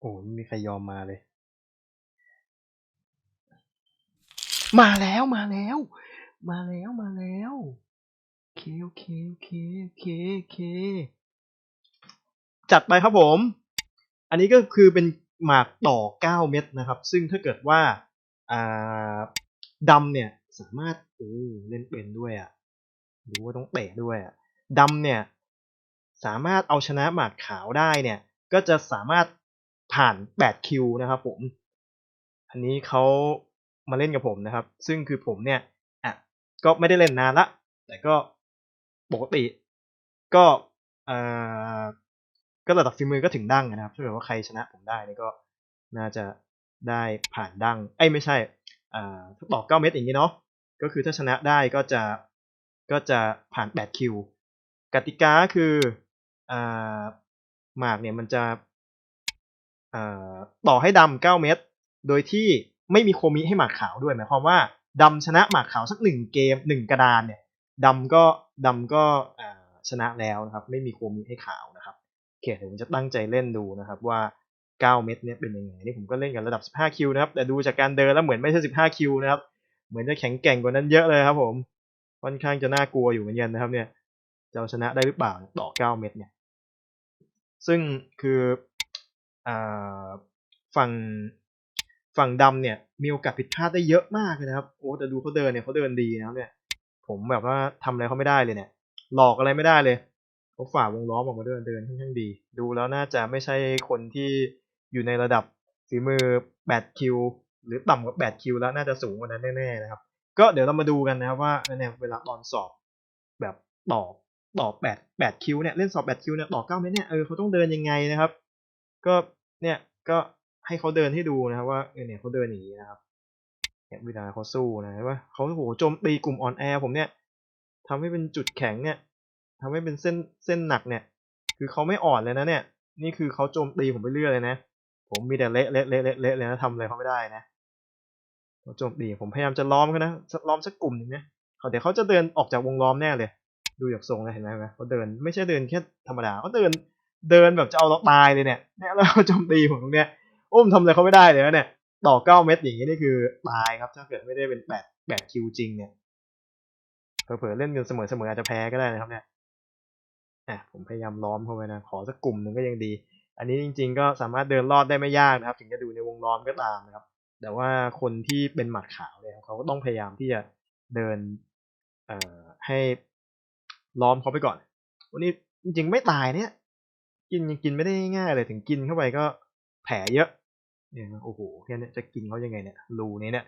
โอ้ไม่มีใครยอมมาเลย มาแล้วมาแล้ว มาแล้วมาแล้วโอเคโอเคโอเคโอเคโอเค จัดไปครับผม อันนี้ก็คือเป็นหมากต่อ 9 เม็ดนะครับ ซึ่งถ้าเกิดว่าอ่าดำเนี่ยสามารถโอ้เล่นเป็นด้วยอะรู้ว่าต้องเตะด้วยอะดำเนี่ย สามารถเอาชนะหมากขาวได้เนี่ย ก็จะสามารถ ผ่าน8คิวนะครับผมอันนี้เขามาเล่นกับผมนะครับ ซึ่งคือผมเนี่ยอะก็ไม่ได้เล่นนานละ แต่ก็ปกติก็เอ่อก็ระดับฝีมือก็ถึงดั้งนะครับถ้าเกิดว่าใครชนะผมได้นี่ก็น่าจะได้ผ่านดั้งเอ้ไม่ใช่อ่าถ้าตอ9เม็ดอย่างนี้เนาะก็คือถ้าชนะได้ก็จะก็จะผ่าน8คิวกติกาคืออ่าหมากเนี่ยมันจะ ต่อให้ดำเก้าเม็ดโดยที่ไม่มีโคมิให้หมากขาวด้วยหมายความว่าดำชนะหมากขาวสักหนึ่งเกมหนึ่งกระดานเนี่ยดำก็ดำก็ชนะแล้วนะครับ ไม่มีโคมิให้ขาวนะครับโอเคเดี๋ยวผมจะตั้งใจเล่นดูนะครับว่า 9 เม็ดเนี่ยเป็นยังไงนี่ผมก็เล่นกันระดับ 15 คิวนะครับ แต่ดูจากการเดินแล้วเหมือนไม่ใช่ 15 คิวนะครับ เหมือนจะแข็งแกร่งกว่านั้นเยอะเลยครับผมค่อนข้างจะน่ากลัวอยู่เหมือนกันนะครับ เนี่ยจะชนะได้หรือเปล่าต่อ 9 เม็ดเนี่ย ซึ่งคือ ฝั่งฝั่งดำเนี่ย มีโอกาสผิดพลาดได้เยอะมากเลยนะครับโอ้แต่ดูเขาเดินเนี่ยเขาเดินดีนะครับเนี่ย ผมแบบว่าทำอะไรเขาไม่ได้เลยเนี่ย หลอกอะไรไม่ได้เลยเขาฝ่าวงล้อมออกมาเดินเดินค่อนข้างดี ดูแล้วน่าจะไม่ใช่คนที่อยู่ในระดับฝีมือ8คิวหรือต่ำกว่า8คิวแล้วน่าจะสูงกว่านั้นแน่ๆนะครับ ก็เดี๋ยวเรามาดูกันนะครับว่าเนี่ยเวลาตอนสอบแบบต่อต่อ8 8คิวเนี่ยเล่นสอบ8คิวเนี่ยต่อ9เมตรเนี่ยเออเขาต้องเดินยังไงนะครับ ก็เนี่ยก็ให้เขาเดินให้ดูนะครับว่าเนี่ยเขาเดินอย่างนี้นะครับเนี่ยเวลาเขาสู้นะเห็นปะเขาโหโจมตีกลุ่มอ่อนแอผมเนี่ยทำให้เป็นจุดแข็งเนี่ยทำให้เป็นเส้นเส้นหนักเนี่ย คือเขาไม่อ่อนเลยนะเนี่ย นี่คือเขาโจมตีผมไปเรื่อยเลยนะ ผมมีแต่เละเละเละเละเละเลยนะทำอะไรเขาไม่ได้นะเขาโจมตีผมพยายามจะล้อมเขานะล้อมสักกลุ่มหนึ่งนะเขาเดี๋ยวเขาจะเดินออกจากวงล้อมแน่เลย ดูจากทรงนะเห็นไหมเขาเดินไม่ใช่เดินแค่ธรรมดาเขาเดิน เดินแบบจะเอาเราตายเลยเนี่ยเนี่ยแล้วโจมตีผมตรงเนี้ยโอ้มทำอะไรเขาไม่ได้เลยนะเนี่ยต่อเก้าเม็ดอย่างนี้นี่คือตายครับ ถ้าเกิดไม่ได้เป็นแปดแปดคิวจริงเนี่ยเผลอๆเล่นกันเสมอเสมออาจจะแพ้ก็ได้นะครับเนี่ยอะผมพยายามล้อมเข้าไปนะขอสักกลุ่มหนึ่งก็ยังดี อันนี้จริง ๆ ก็สามารถเดินรอดได้ไม่ยากนะครับ ถึงจะดูในวงล้อมก็ตามนะครับ แต่ว่าคนที่เป็นหมัดขาวเนี่ยเขาก็ต้องพยายามที่จะเดินเอ่อให้ล้อมเขาไปก่อน วันนี้จริง ๆ ไม่ตายเนี่ย กินยังกินไม่ได้ง่ายเลยถึงกินเข้าไปก็แผลเยอะเนี่ยโอ้โหแค่นี้จะกินเขายังไงเนี่ยรูนี้เนี่ย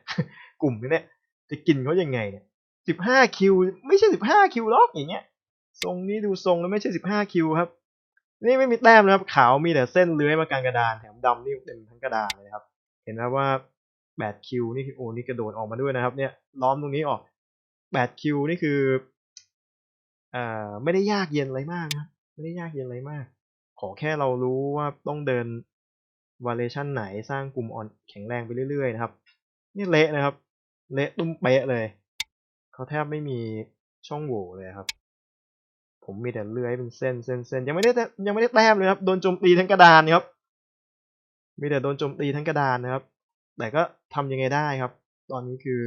กลุ่มนี้เนี่ยจะกินเขายังไงเนี่ยสิบห้าคิวไม่ใช่สิบห้าคิวหรอกอย่างเงี้ยทรงนี้ดูทรงแล้วไม่ใช่สิบห้าคิวครับ นี่ไม่มีแต้มนะครับขาวมีแต่เส้นเลื้อยมากลางกระดานแถมดำนี่เต็มทั้งกระดานเลยครับ เห็นไหมว่าแปดคิวนี่โอ้นี่กระโดดออกมาด้วยนะครับ เนี่ยล้อมตรงนี้ออกแปดคิวนี่คืออ่าไม่ได้ยากเย็นอะไรมากครับ ไม่ได้ยากเย็นอะไรมาก ขอแค่เรารู้ว่าต้องเดิน variation ไหนสร้างกลุ่มอ่อนแข็งแรงไปเรื่อยๆนะครับ นี่เละนะครับ เละตุ้มเป๊ะเลย เขาแทบไม่มีช่องโหว่เลยครับ ผมมีแต่เลื้อยเป็นเส้นเส้นเส้นยังไม่ได้แต้ยังไม่ได้แต้มเลยครับ โดนโจมตีทั้งกระดานครับ มีแต่โดนโจมตีทั้งกระดานนะครับ แต่ก็ทำยังไงได้ครับ ตอนนี้คือ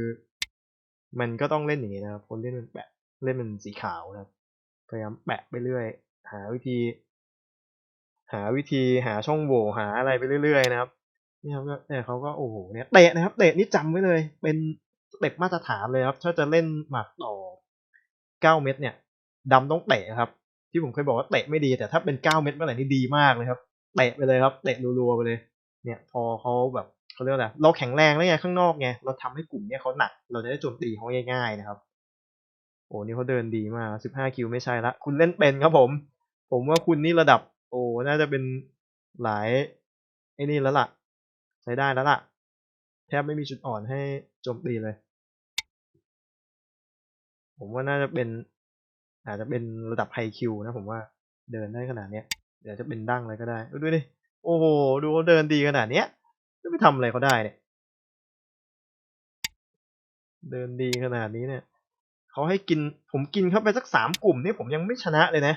มันก็ต้องเล่นอย่างนี้นะครับ คนเล่นมันแปะ เล่นมันสีขาวนะครับ พยายามแปะไปเรื่อย หาวิธี หาวิธีหาช่องโหว่หาอะไรไปเรื่อยๆนะครับนี่ครับเนี่ยเขาก็โอ้โหเนี่ยเตะนะครับเตะนี่จำไว้เลย เป็นสเต็ปมาตรฐานเลยครับ ถ้าจะเล่นหมากต่อเก้าเม็ดเนี่ยดำต้องเตะครับ ที่ผมเคยบอกว่าเตะไม่ดีแต่ถ้าเป็นเก้าเม็ดเมื่อไหร่นี่ดีมากเลยครับเตะไปเลยครับเตะรัวๆไปเลย เนี่ยพอเขาแบบเขาเรียกอะไรเราแข็งแรงแล้วไงข้างนอกไงเราทำให้กลุ่มเนี้ยเขาหนัก เราจะได้โจมตีเขาง่าย ๆ นะครับโอ้นี่เขาเดินดีมากสิบห้าคิวไม่ใช่ละคุณเล่นเป็นครับผม ผมว่าคุณนี่ระดับ โอ้น่าจะเป็นหลายไอ้นี่แล้วล่ะ ใช้ได้แล้วล่ะ แทบไม่มีจุดอ่อนให้โจมตีเลย ผมว่าน่าจะเป็น อาจจะเป็นระดับไฮคิวนะผมว่าเดินได้ขนาดเนี้ยเดี๋ยวจะเป็นดั้งอะไรก็ได้ดูดิโอ้โหดูเขาเดินดีขนาดเนี้ยจะไปทำอะไรเขาได้เนี่ยเดินดีขนาดนี้เนี่ยเขาให้กินผมกินเข้าไปสักสามกลุ่มนี่ผมยังไม่ชนะเลยนะ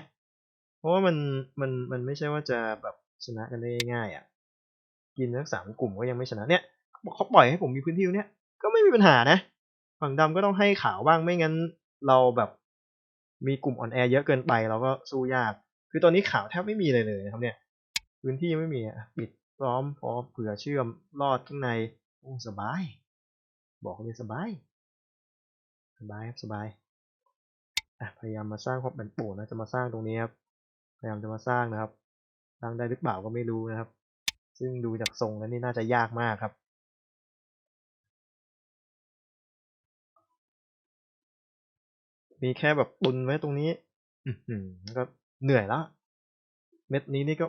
เพราะว่ามันมันมันไม่ใช่ว่าจะแบบชนะกันได้ง่ายอะ กินทั้งสามกลุ่มก็ยังไม่ชนะเนี่ยเขาปล่อยให้ผมมีพื้นที่เนี้ยก็ไม่มีปัญหานะ ฝั่งดำก็ต้องให้ขาวบ้างไม่งั้นเราแบบมีกลุ่มอ่อนแอเยอะเกินไปเราก็สู้ยาก คือตอนนี้ขาวแทบไม่มีเลยเลยนะครับเนี่ย พื้นที่ไม่มีอะปิดพร้อมพอเผื่อเชื่อมลอดข้างในโอ้สบาย บอกเลยสบาย สบายครับสบายอะพยายามมาสร้างความเป็นโป่นะจะมาสร้างตรงนี้ครับ พยายามจะมาสร้างนะครับสร้างได้หรือเปล่าก็ไม่รู้นะครับ ซึ่งดูจากทรงแล้วนี่น่าจะยากมากครับ มีแค่แบบตุนไว้ตรงนี้ อืก็เหนื่อยแล้วเม็ดนี้นี่ก็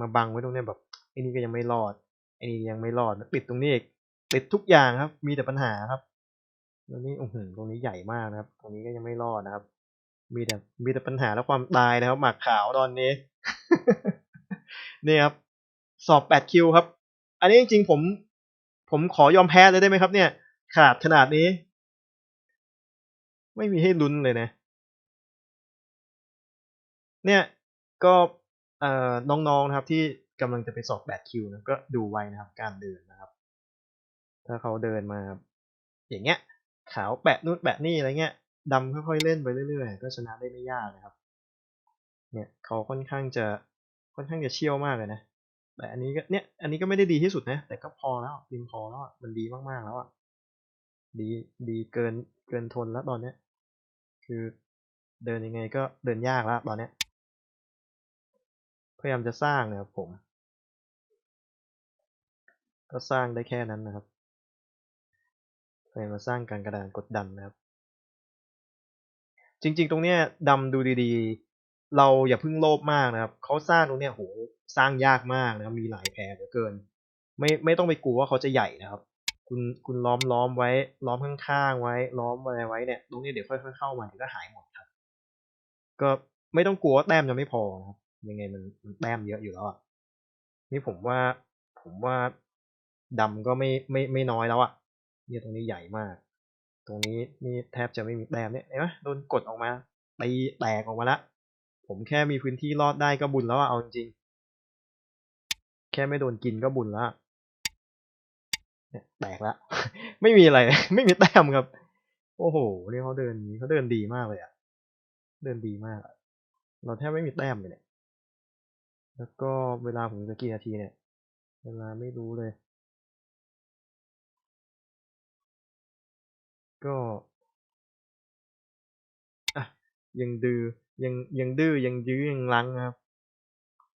มาบังไว้ตรงนี้แบบไอ้นี่ก็ยังไม่รอดไอ้นี่ยังไม่รอดปิดตรงนี้อีกปิดทุกอย่างครับ มีแต่ปัญหาครับแล้วนี่อือหือตรงนี้ใหญ่มากนะครับ ตรงนี้ก็ยังไม่รอดนะครับ มีแต่มีแต่ปัญหาและความตายนะครับ หมากขาวตอนนี้ นี่ครับ สอบแปดคิวครับ อันนี้จริงๆผม ผมขอยอมแพ้เลยได้ไหมครับเนี่ย ขาดขนาดนี้ ไม่มีให้ลุ้นเลยนะ เนี่ยก็เอ่อน้องๆนะครับ ที่กำลังจะไปสอบแปดคิวนะก็ดูไว้นะครับ การเดินนะครับ ถ้าเขาเดินมา อย่างเงี้ย ขาวแปะนู่นแปะนี่อะไรเงี้ย ดำค่อยๆเล่นไปเรื่อยๆ ก็ชนะได้ไม่ยากนะครับ เนี่ยเขาค่อนข้างจะค่อนข้างจะเชี่ยวมากเลยนะ แต่อันนี้ก็เนี่ยอันนี้ก็ไม่ได้ดีที่สุดนะ แต่ก็พอแล้วพิมพอแล้วมันดีมากๆแล้วอะดีดีเกินเกินทนแล้วตอนเนี้ย คือเดินยังไงก็เดินยากแล้วตอนเนี้ยพยายามจะสร้างนะครับผม ก็สร้างได้แค่นั้นนะครับพยายามมาสร้างการกระดานกดดันนะครับ จริง ๆ ตรงเนี้ยดำดูดีๆ เราอย่าเพิ่งโลภมากนะครับเขาสร้างตรงเนี้ยโหสร้างยากมากนะครับมีหลายแพรเหลือเกิน ไม่ไม่ต้องไปกลัวว่าเขาจะใหญ่นะครับ คุณคุณล้อมล้อมไว้ ล้อมข้างๆไว้ ล้อมอะไรไว้เนี่ยตรงนี้เดี๋ยวค่อยๆเข้ามาเดี๋ยวก็หายหมดครับ ก็ไม่ต้องกลัวว่าแต้มจะไม่พอครับยังไงมันมันแต้มเยอะอยู่แล้วอะนี่ผมว่าผมว่าดำก็ไม่ไม่ไม่น้อยแล้วอะเนี่ยตรงนี้ใหญ่มาก รงนี้นี่แทบจะไม่มีแต้มเนี่ยเห็นไหมโดนกดออกมาตีแตกออกมาละผมแค่มีพื้นที่รอดได้ก็บุญแล้วอะเอาจริงแค่ไม่โดนกินก็บุญแล้วเนี่ยแตกละ ไม่มีอะไร ไม่มีแต้มครับ โอ้โหนี่เขาเดินเขาเดินดีมากเลยอะเดินดีมาก เราแทบไม่มีแต้มเลยเนี่ย แล้วก็เวลาผมจะกี่นาทีเนี่ย เวลาไม่รู้เลย ก็อะยังดื้อยังยังดื้อยังยื้อยังลังครับ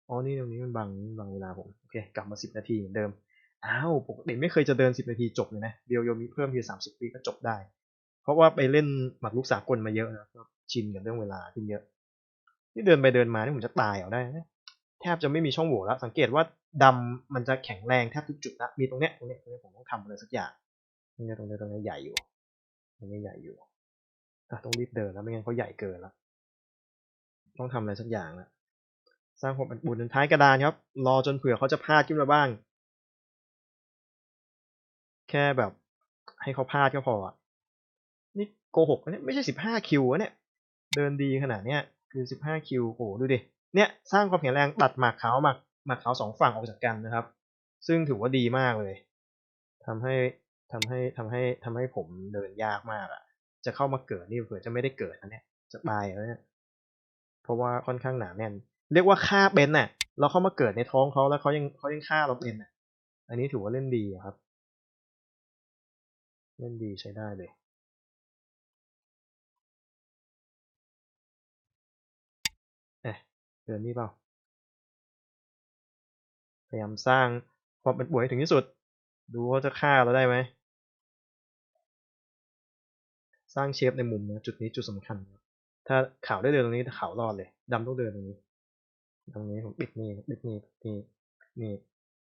อ๋อนี่ตรงนี้มันบังบังเวลาผมโอเคกลับมาสิบนาทีเหมือนเดิมอ้าวปกติไม่เคยจะเดินสิบนาทีจบเลยนะเดียวโยมีเพิ่มทีสามสิบปีก็จบได้ เพราะว่าไปเล่นหมากรุกสากลมาเยอะนะชินกับเรื่องเวลาขึ้นเยอะนี่เดินไปเดินมานี่ผมจะตายเอาได้นะแทบจะไม่มีช่องโหว่แล้ว สังเกตว่าดำมันจะแข็งแรงแทบทุกจุดนะมีตรงเนี้ยตรงเนี้ยตรงเนี้ยผมต้องทำอะไรสักอย่างตรงเนี้ยตรงเนี้ยตรงเนี้ยใหญ่อยู่ ตรงนี้ใหญ่อยู่อะต้องรีบเดินแล้วไม่งั้นเขาใหญ่เกินแล้วต้องทำอะไรสักอย่างละสร้างความปั่นป่วนท้ายกระดานครับ รอจนเผื่อเขาจะพลาดขึ้นมาบ้าง แค่แบบ ให้เขาพลาดก็พออะนี่โกหกนะเนี่ยไม่ใช่สิบห้าคิวเนี่ย เดินดีขนาดเนี้ยคือสิบห้าคิวโอ้ดูดิ เนี่ยสร้างความแข็งแรงตัดหมากขาวหมากหมากขาวสองฝั่งออกจากกันนะครับ ซึ่งถือว่าดีมากเลยทำให้ ทำให้ทำให้ทำให้ผมเดินยากมากอะ จะเข้ามาเกิดนี่เผื่อจะไม่ได้เกิดนะเนี่ย จะตายแล้วเนี่ย เพราะว่าค่อนข้างหนาแน่น เรียกว่าฆ่าเป็นน่ะ เราเข้ามาเกิดในท้องเขาแล้วเขายังเขายังฆ่าเราเป็นน่ะ อันนี้ถือว่าเล่นดีครับ เล่นดีใช้ได้เลยเอ๊ะเดินนี่เปล่า พยายามสร้างความเป็นป่วยให้ถึงที่สุด ดูว่าจะฆ่าเราได้ไหม สร้างเชฟในมุมนะจุดนี้จุดสำคัญ ถ้าขาวได้เดินตรงนี้ขาวรอดเลยดำต้องเดินตรงนี้ ตรงนี้ผมปิดนี่ปิดนี่นี่นี่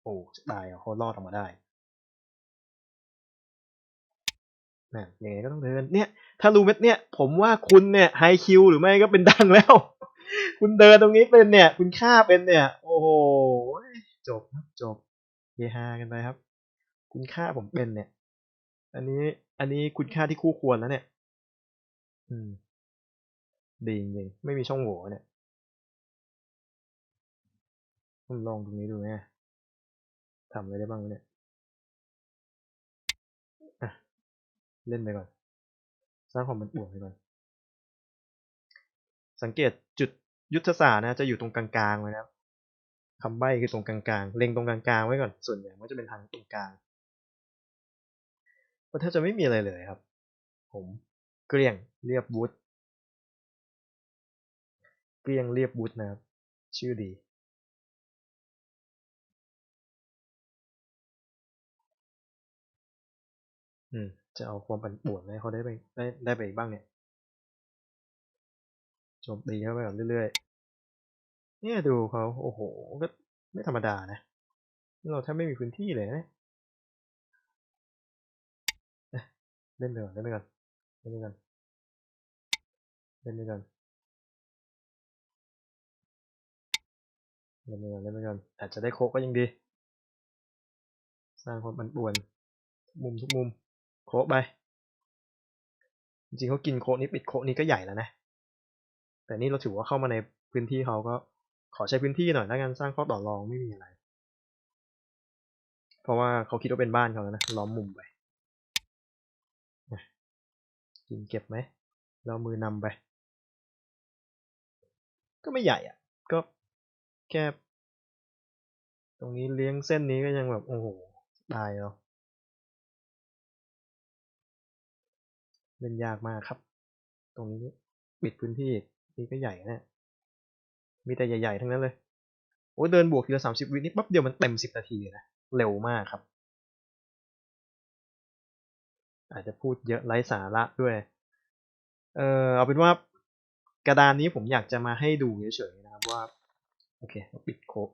โอ้จะตายเขารอดออกมาได้นะยังไงก็ต้องเดินเนี่ย ถ้ารู้เม็ดเนี่ย ผมว่าคุณเนี่ยไฮคิวหรือไม่ก็เป็นดังแล้ว คุณเดินตรงนี้เป็นเนี่ย คุณฆ่าเป็นเนี่ย โอ้โหจบครับจบเฮฮากันไปครับ คุณฆ่าผมเป็นเนี่ย อันนี้ อันนี้คุณค่าที่คู่ควรแล้วเนี่ย อืม ดีจริงๆไม่มีช่องโหว่เนี่ยผมลองตรงนี้ดูนะทำอะไรได้บ้างเนี่ยอะเล่นไปก่อน สร้างความเป็นป่วนไปก่อน สังเกตจุดยุทธศาสตร์นะจะอยู่ตรงกลางๆไว้นะครับคำใบ้คือตรงกลางๆ เล็งตรงกลางๆไว้ก่อน ส่วนใหญ่มันจะเป็นทางตรงกลาง เพราะถ้าจะไม่มีอะไรเลยครับ ผมเกลี้ยงเรียบวูดเกลี้ยงเรียบวูดนะครับ ชื่อดี อืม จะเอาความปั่นป่วนให้เขาได้ไปได้ได้ไปอีกบ้างเนี่ยโจมตีเข้าไปก่อนเรื่อยๆเนี่ยดูเขาโอ้โหก็ไม่ธรรมดานะ เราแทบไม่มีพื้นที่เลยนะ เล่นไปก่อนเล่นไปก่อนเล่นไปก่อนเล่นไปก่อนเล่นไปก่อนเล่นไปก่อนอาจจะได้โคกก็ยังดี สร้างความปั่นป่วนมุมทุกมุมโคกไปจริงๆเขากินโคกนี้ปิดโคกนี้ก็ใหญ่แล้วนะ แต่นี่เราถือว่าเข้ามาในพื้นที่เขาก็ขอใช้พื้นที่หน่อยแล้วกันสร้างข้อต่อรองไม่มีอะไร เพราะว่าเขาคิดว่าเป็นบ้านเขาแล้วนะล้อมมุมไป กินเก็บไหม เรามือนำไป ก็ไม่ใหญ่อะ ก็แค่ตรงนี้เลี้ยงเส้นนี้ก็ยังแบบ โอ้โห ตายแล้วเล่นยากมากครับ ตรงนี้ปิดพื้นที่นี่ก็ใหญ่นะมีแต่ใหญ่ๆทั้งนั้นเลย โอ้เดินบวกทีละสามสิบวินี่ปั๊บเดียวมันเต็มสิบนาทีนะ เร็วมากครับ อาจจะพูดเยอะไร้สาระด้วย เออเอาเป็นว่ากระดานนี้ผมอยากจะมาให้ดูเฉยๆนะครับว่า โอเคปิดโคก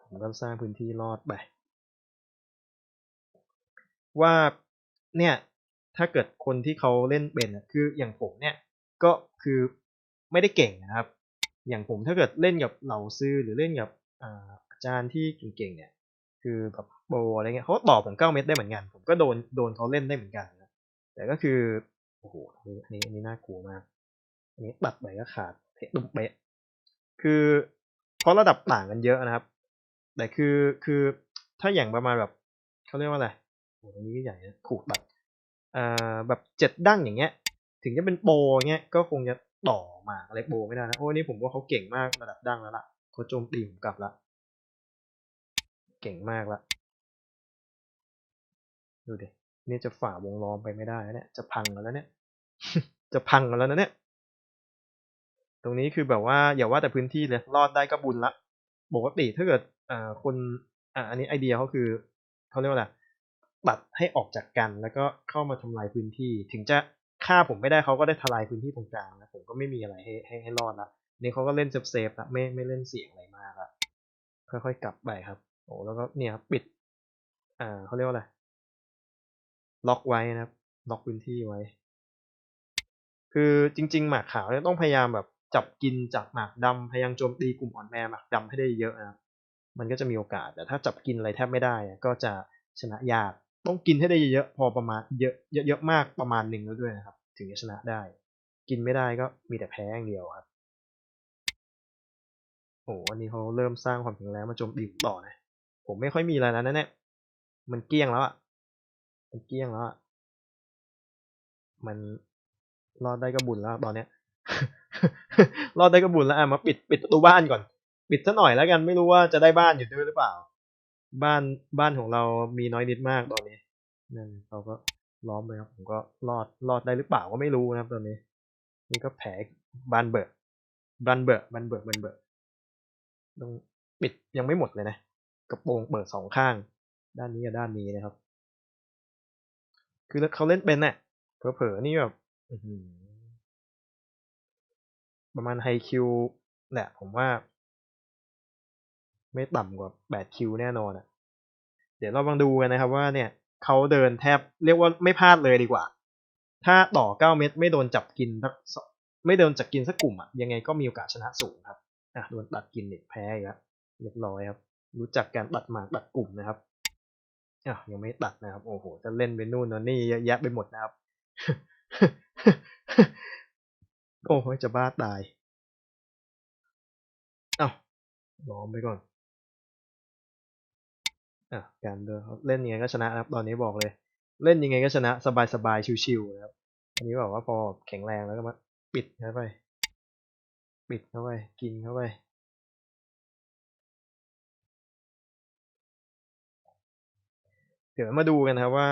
ผมก็สร้างพื้นที่รอดไป ว่าเนี่ยถ้าเกิดคนที่เขาเล่นเป็นคืออย่างผมเนี่ยก็คือไม่ได้เก่งนะครับ อย่างผมถ้าเกิดเล่นกับเหล่าซื้อหรือเล่นกับอาจารย์ที่เก่งๆเนี่ย คือแบบ โบอะไรเงี้ยเขาต่อผมเก้าเม็ดได้เหมือนกัน ผมก็โดนโดนเขาเล่นได้เหมือนกันนะแต่ก็คือโอ้โหอันนี้อันนี้น่ากลัวมาก อันนี้ตัดไปก็ขาดเทะดุมเป๊ะคือเพราะระดับต่างกันเยอะนะครับ แต่คือคือถ้าอย่างประมาณแบบเขาเรียกว่าอะไรโอ้ตรงนี้ก็ใหญ่นะขูดแบบอ่าแบบเจ็ดดั้งอย่างเงี้ย ถึงจะเป็นโปรเงี้ยก็คงจะต่อมาอะไรโปไม่ได้นะโอ้นี่ผมว่าเขาเก่งมากระดับดั้งแล้วล่ะเขาโจมตีผมกลับละเก่งมากละ ดูดินี่จะฝ่าวงล้อมไปไม่ได้แล้วเนี่ย จะพังแล้วเนี่ย จะพังแล้วนะเนี่ย ตรงนี้คือแบบว่าอย่าว่าแต่พื้นที่เลย รอดได้ก็บุญละปกติถ้าเกิดอ่าคนอ่าอันนี้ไอเดียเขาคือเขาเรียกว่าอะไรตัดให้ออกจากกันแล้วก็เข้ามาทำลายพื้นที่ ถึงจะฆ่าผมไม่ได้เขาก็ได้ทลายพื้นที่ตรงกลางนะผมก็ไม่มีอะไรให้ให้ให้รอดละนี่เขาก็เล่นเซฟเซฟละไม่ไม่เล่นเสียงอะไรมากละค่อยๆกลับไปครับ โอ้แล้วก็เนี่ยครับปิด อ่าเขาเรียกว่าอะไร ล็อกไว้นะครับ ล็อกพื้นที่ไว้ คือจริง ๆ หมากขาวเนี่ยต้องพยายามแบบจับกินจับหมากดำพยายามโจมตีกลุ่มอ่อนแอหมากดำให้ได้เยอะนะครับมันก็จะมีโอกาสแต่ถ้าจับกินอะไรแทบไม่ได้ก็จะชนะยากต้องกินให้ได้เยอะๆพอประมาณเยอะเยอะๆมากประมาณหนึ่งแล้วด้วยนะครับ ถึงจะชนะได้ กินไม่ได้ก็มีแต่แพ้อย่างเดียวครับโอ้อันนี้เขาเริ่มสร้างความแข็งแรงมาโจมตีต่อนะผมไม่ค่อยมีอะไรแล้วนะเนี่ยมันเกี้ยงแล้วอะ มันเกี้ยงแล้วมันรอดได้ก็บุญแล้วตอนเนี้ยรอดได้ก็บุญแล้วอะมาปิดปิดประตูบ้านก่อน ปิดซะหน่อยแล้วกันไม่รู้ว่าจะได้บ้านอยู่ด้วยหรือเปล่า บ้านบ้านของเรามีน้อยนิดมากตอนนี้นั่นเราก็ล้อมไปครับ ผมก็รอดรอดได้หรือเปล่าก็ไม่รู้นะครับตอนนี้ นี่ก็แผลบานเบิร์บานเบิร์บานเบิร์บานเบิร์ต้องปิดยังไม่หมดเลยนะกระโปรงเปิดสองข้าง ด้านนี้กับด้านนี้นะครับ คือเขาเล่นเป็นเนี่ยเผลอๆนี่แบบประมาณไฮคิวแหละผมว่า ไม่ต่ำกว่าแปดคิวแน่นอนอะ เดี๋ยวเราลองดูกันนะครับว่าเนี่ยเขาเดินแทบเรียกว่าไม่พลาดเลยดีกว่า ถ้าต่อเก้าเม็ดไม่โดนจับกินสักไม่โดนจับกินสักกลุ่มอะยังไงก็มีโอกาสชนะสูงครับอะโดนตัดกินเด็กแพ้อีกแล้วเรียบร้อยครับ รู้จักการตัดหมากตัดกลุ่มนะครับ ยังไม่ตัดนะครับ โอ้โห จะเล่นไปนู่นนี่เยอะแยะไปหมดนะครับ โอ้โห จะบ้าตาย เอ้าล้อมไปก่อนอะการเดินเล่นยังไงก็ชนะครับ ตอนนี้บอกเลย เล่นยังไงก็ชนะ สบายๆ ชิวๆนะครับ อันนี้บอกว่าพอแข็งแรงแล้วก็มา ปิดเข้าไป ปิดเข้าไป กินเข้าไป เดี๋ยวมาดูกันนะครับว่า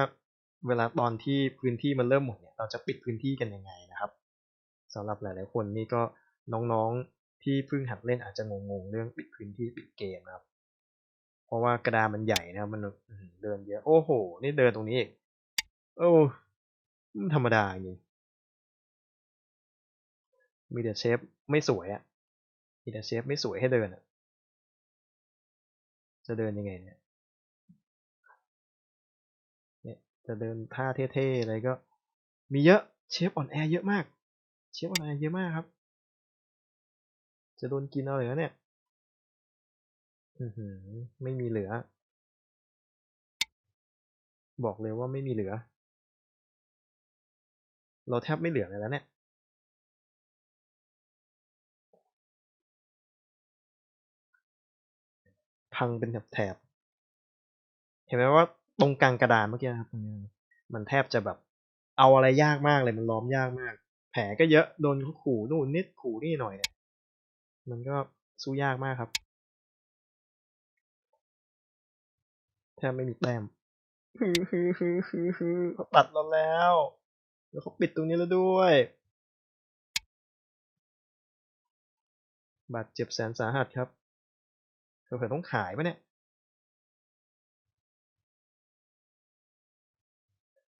เวลาตอนที่พื้นที่มันเริ่มหมดเนี่ยเราจะปิดพื้นที่กันยังไงนะครับสำหรับหลาย ๆ คนนี่ก็น้องๆที่เพิ่งหัดเล่นอาจจะงงๆเรื่องปิดพื้นที่ปิดเกมนะครับ เพราะว่ากระดานมันใหญ่นะครับมันเดินเยอะโอ้โห นี่เดินตรงนี้อีกโอ้ธรรมดาจริงมีแต่เชฟไม่สวยอะ่ะมีแต่เชฟไม่สวยให้เดินอะ่ะจะเดินยังไงเนี่ย จะเดินท่าเท่ๆอะไรก็ มีเยอะเชฟอ่อนแอเยอะมาก เชฟอ่อนแอเยอะมากครับ จะโดนกินเอาเหลยนะเนี่ยอไม่มีเหลือ บอกเลยว่าไม่มีเหลือ เราแทบไม่เหลือเลยแล้วเนี่ยพังเป็นแถบๆเห็นไหมว่า ตรงกลางกระดานเมื่อกี้ครับตรงนี้มันแทบจะแบบเอาอะไรยากมากเลยมันล้อมยากมาก แผลก็เยอะโดนเขาขู่นู่นนิดขู่นี่หน่อยเนี่ยมันก็สู้ยากมากครับแทบไม่มีแต้มฮือฮือฮือฮือฮือเขาตัดเราแล้ว แล้วเขาปิดตรงนี้แล้วด้วย บาดเจ็บแสนสาหัสครับเผื่อต้องขายปะเนี่ย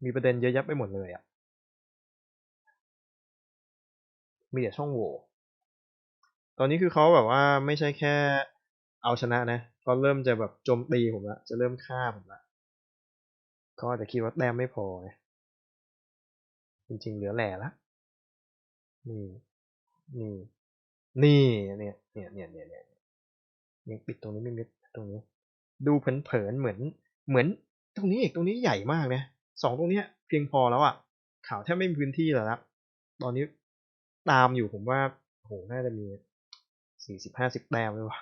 มีประเด็นเยอะแยะไปหมดเลยอะ่ะ มีแต่ช่องโหว่ตอนนี้คือเขาแบบว่าไม่ใช่แค่เอาชนะนะเขาเริ่มจะแบบโจมตีผมละจะเริ่มฆ่าผมละเขาอาจจะคิดว่าแต้มไม่พอไงจริงๆเหลือแหล่ละนี่นี่นี่เนี่ยเนี่ยเนี่ยเนี่ยเนี่ยยังปิดตรงนี้ไม่มิดตรงนี้ ดูเผินๆเหมือน เหมือน ตรงนี้อีกตรงนี้ใหญ่มากนะ สองตรงนี้เพียงพอแล้วอะ่ะ ข่าวแทบไม่มีพื้นที่แล้วนะตอนนี้ตามอยู่ผมว่าโหน่าจะมีสี่สิบห้าสิบแต้มเลยว่ะ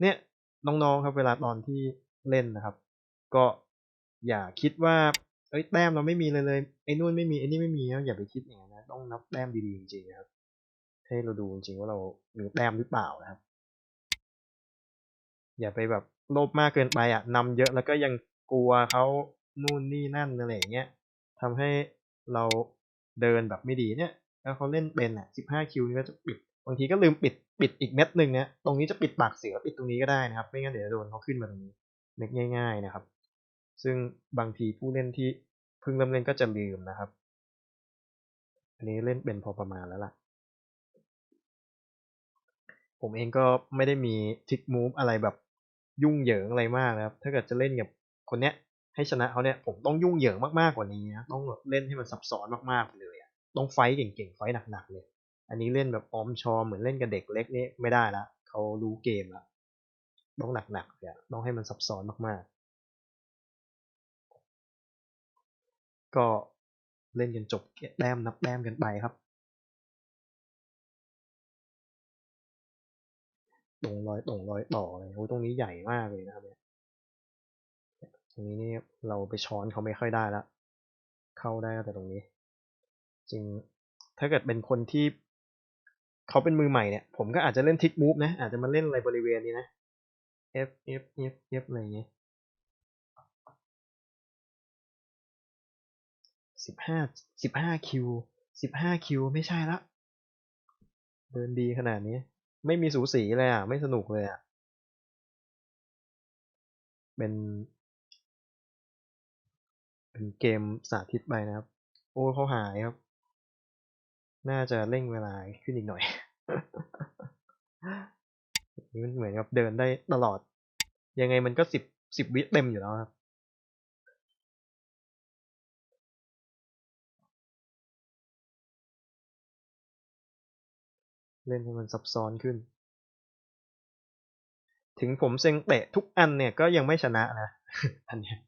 เนี่ยน้องๆครับเวลาตอนที่เล่นนะครับ ก็อย่าคิดว่าเอ้ยแต้มเราไม่มีเลยเลยไอ้นู่นไม่มีไอ้นี่ไม่มีนะอย่าไปคิดอย่างนั้นนะต้องนับแต้มดีๆจริงๆนะครับให้เราดูจริงๆว่าเรามีแต้มหรือเปล่านะครับ อย่าไปแบบโลภมากเกินไปอะนำเยอะแล้วก็ยัง กลัวเขานู่นนี่นั่นอะไรอย่างเงี้ยทำให้เราเดินแบบไม่ดีเนี่ยแล้วเขาเล่นเป็นอะสิบห้าคิวนี่ก็จะปิดบางทีก็ลืมปิดปิดอีกเม็ดหนึ่งนะตรงนี้จะปิดปากเสือปิดตรงนี้ก็ได้นะครับ ไม่งั้นเดี๋ยวโดนเขาขึ้นมาตรงนี้เม็ดง่าย ๆนะครับ ซึ่งบางทีผู้เล่นที่เพิ่งเริ่มเล่นก็จะลืมนะครับ อันนี้เล่นเป็นพอประมาณแล้วล่ะ ผมเองก็ไม่ได้มีทิกมูฟอะไรแบบยุ่งเหยิงอะไรมากนะครับ ถ้าเกิดจะเล่นกับ คนเนี้ยให้ชนะเขาเนี่ยผมต้องยุ่งเหยิงมากๆกว่านี้นะต้องเล่นให้มันซับซ้อนมากๆเลยอะต้องไฟเก่งๆไฟหนักๆเลย อันนี้เล่นแบบออมชอมเหมือนเล่นกับเด็กเล็กนี่ไม่ได้ละเขารู้เกมละต้องหนักๆเนี่ยต้องให้มันซับซ้อนมากๆ ก็เล่นกันจบแต้มนับแต้มกันไปครับ ตรงรอยตรงรอยต่อเลยโอ้ตรงนี้ใหญ่มากเลยนะครับเนี่ย รงนี้นี่เราไปช้อนเขาไม่ค่อยได้ละ เข้าได้แต่ตรงนี้ จริง ถ้าเกิดเป็นคนที่เขาเป็นมือใหม่เนี่ย ผมก็อาจจะเล่นทิกมูฟนะ อาจจะมาเล่นอะไรบริเวณนี้นะ F F F F อะไรอย่างเงี้ยสิบห้าสิบห้าคิวสิบห้าคิวไม่ใช่ละ เดินดีขนาดนี้ ไม่มีสูสีเลยอะ ไม่สนุกเลยอะ เป็น เป็นเกมสาธิตไปนะครับ โอ้เขาหายครับ น่าจะเร่งเวลาขึ้นอีกหน่อยนี่มันเหมือนกับเดินได้ตลอด ยังไงมันก็สิบสิบวิเต็มอยู่แล้วครับเล่นให้มันซับซ้อนขึ้น ถึงผมเซ็งเตะทุกอันเนี่ยก็ยังไม่ชนะนะ อันเนี้ย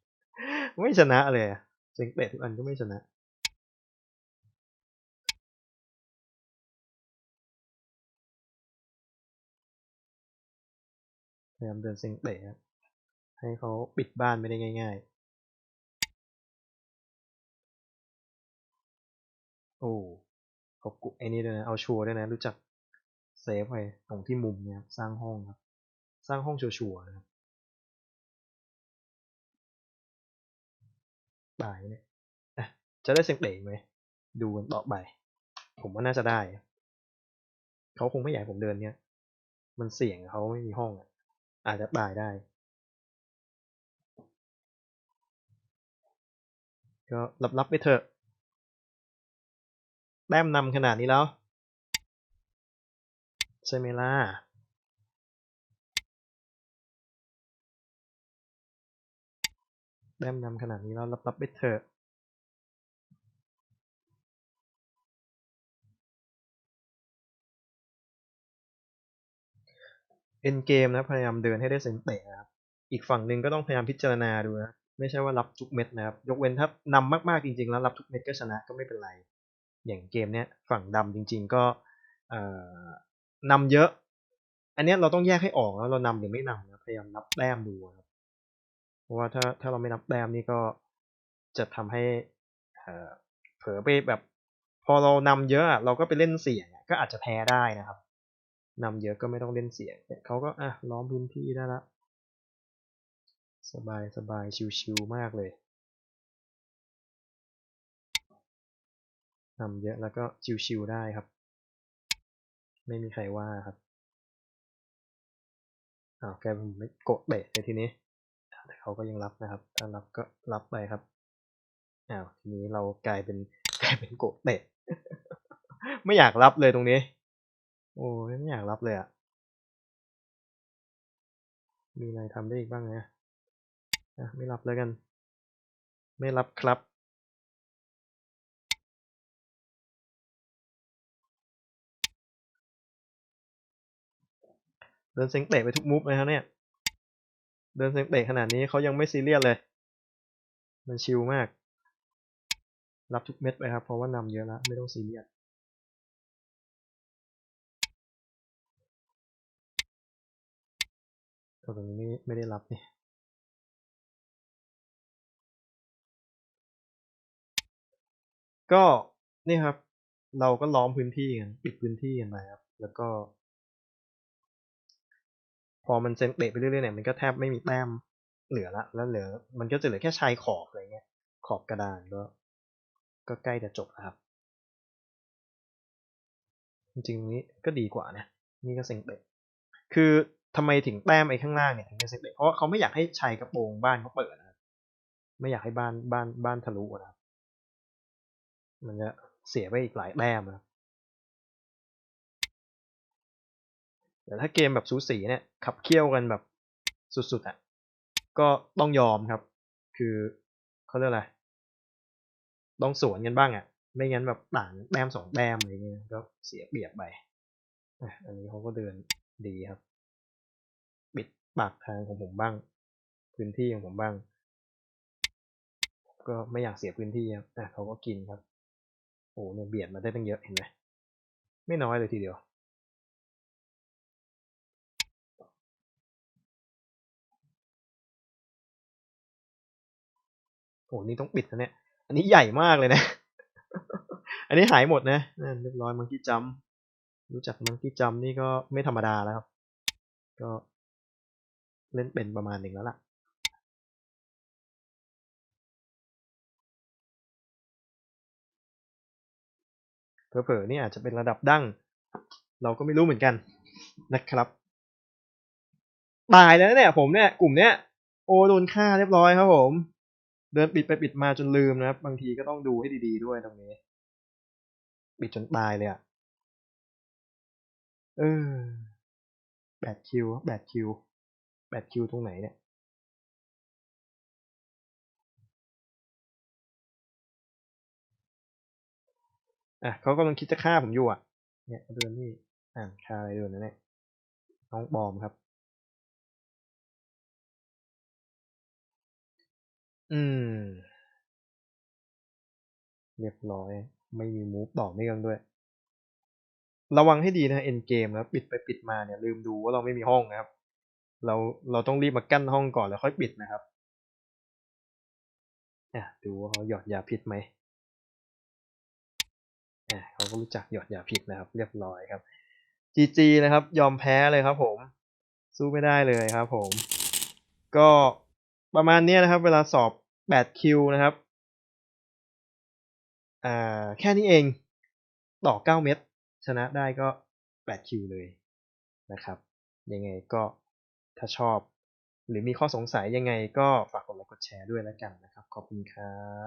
ไม่ชนะเลยเซ็งเตะทุกอันก็ไม่ชนะพยายามเดินเซ็งเตะให้เขาปิดบ้านไม่ได้ง่าย ๆ โอ้เขากุไอ้นี่ด้วยนะ เอาชัวร์ด้วยนะ รู้จักเซฟไว้ตรงที่มุมเนี่ยครับสร้างห้องครับ สร้างห้องชัวร์ๆนะครับ ตายเนี่ยจะได้เซ็งเตะไหมดูกันต่อไป ผมว่าน่าจะได้ เขาคงไม่อยากผมเดินเนี่ย มันเสี่ยงเขาไม่มีห้องอาจจะตายได้ ก็รับๆไปเถอะ แต้มนำขนาดนี้แล้ว ใช่ไหมล่ะ แต้มนำขนาดนี้แล้วรับๆไปเถอะเอ็นเกมนะพยายามเดินให้ได้เซนเตะนะครับอีกฝั่งหนึ่งก็ต้องพยายามพิจารณาดูนะไม่ใช่ว่ารับทุกเม็ดนะครับ ยกเว้นถ้านำมากๆจริงๆ แล้วรับทุกเม็ดก็ชนะก็ไม่เป็นไร อย่างเกมเนี้ยฝั่งดำจริง ๆ ก็นำเยอะ อันนี้เราต้องแยกให้ออกแล้วเรานำหรือไม่นำนะพยายามนับแต้มดูครับเพ ราะว่าถ้าถ้าเราไม่นับแต้มนี่ก็จะทำให้เผลอไปแบบ พอเรานำเยอะเราก็ไปเล่นเสี่ยงก็อาจจะแพ้ได้นะครับนำเยอะก็ไม่ต้องเล่นเสียงเขาก็อะล้อมพื้นที่ได้ละสบายสบายชิวๆมากเลยนำเยอะแล้วก็ชิวๆได้ครับ ไม่มีใครว่าครับอ้าวแกผมไม่กดเบะเลยทีนี้ เขาก็ยังรับนะครับ ถ้ารับก็รับไปครับอ้าวทีนี้เรากลายเป็นกลายเป็นโกดเตะไม่อยากรับเลยตรงนี้ โอ้ยไม่อยากรับเลยอะมีอะไรทำได้อีกบ้างนะะไม่รับแล้วกัน ไม่รับครับเดินเซ็งเตะไปทุกมุฟเลยครับเนี่ย เดินเซ็งเตะขนาดนี้เขายังไม่ซีเรียสเลย มันชิลมาก รับทุกเม็ดไปครับ เพราะว่านำเยอะแล้วไม่ต้องซีเรียสตรงนี้ไม่ไม่ได้รับนี่ก็นี่ครับ เราก็ล้อมพื้นที่กันปิดพื้นที่กันไปครับ แล้วก็ พอมันเซนเตะไปเรื่อยๆเนี่ยมันก็แทบไม่มีแต้มเหลือละแล้วเหลือ มันก็จะเหลือแค่ชายขอบอะไรเงี้ย ขอบกระดานก็ ก็ใกล้จะจบแล้วครับ จริงๆนี้ก็ดีกว่านะนี่ก็เซ็งเตะคือทำไมถึงแต้มไอ้ข้างล่างเนี่ยถึงจะเซ็งเตะเพราะเขาไม่อยากให้ชายกระโปรงบ้านเขาเปิดนะไม่อยากให้บ้านบ้านบ้านทะลุนะครับมันจะเสียไปอีกหลายแต้มนะ แต่ถ้าเกมแบบสูสีเนี่ยขับเคี่ยวกันแบบสุดๆอะก็ต้องยอมครับ คือเขาเรียกอะไรต้องสวนกันบ้างอะ ไม่งั้นแบบต่างแต้มสองแต้มอะไรเงี้ยก็เสียเปรียบไปอันนี้เขาก็เดินดีครับ ปิดปากทางของผมบ้าง พื้นที่ของผมบ้าง ก็ไม่อยากเสียพื้นที่ครับอะเขาก็กินครับโอ้เนี่ยเบียดมาได้ตั้งเยอะเห็นไหมไม่น้อยเลยทีเดียว โอ้นี่ต้องปิดนะเนี่ย อันนี้ใหญ่มากเลยนะ อันนี้หายหมดนะนั่นเรียบร้อยมังกี้จัมรู้จักมังกี้จัมนี่ก็ไม่ธรรมดาแล้วครับ ก็เล่นเป็นประมาณหนึ่งแล้วล่ะเผลอๆนี่อาจจะเป็นระดับดั้ง เราก็ไม่รู้เหมือนกันนะครับ ตายแล้วเนี่ยผมเนี่ย กลุ่มเนี้ย โอโดนฆ่าเรียบร้อยครับผม เดินปิดไปปิดมาจนลืมนะครับ บางทีก็ต้องดูให้ดีๆด้วยตรงนี้ ปิดจนตายเลยอะเออแบดคิวแบดคิวแบดคิวตรงไหนเนี่ยอะเขากำลังคิดจะฆ่าผมอยู่อะ เนี่ยเดินนี่อ่านฆ่าอะไรเดินนะเนี่ยน้องบอมครับ อืม เรียบร้อย ไม่มีมูฟต่อเนื่องด้วย ระวังให้ดีนะเอ็นเกมนะปิดไปปิดมาเนี่ย ลืมดูว่าเราไม่มีห้องนะครับ เราเราต้องรีบมากั้นห้องก่อนแล้วค่อยปิดนะครับอะดูว่าเขาหยอดยาพิษไหมอะเขาก็รู้จักหยอดยาพิษนะครับ เรียบร้อยครับ GG นะครับ ยอมแพ้เลยครับ ผม สู้ไม่ได้เลยครับ ผม ก็ประมาณนี้นะครับ เวลาสอบ 8คิวนะครับ อ่า แค่นี้เอง ต่อ 9 เม็ด ชนะได้ก็ 8 คิวเลยนะครับ ยังไงก็ถ้าชอบ หรือมีข้อสงสัยยังไงก็ฝากกดไลค์กดแชร์ด้วยแล้วกันนะครับ ขอบคุณครับ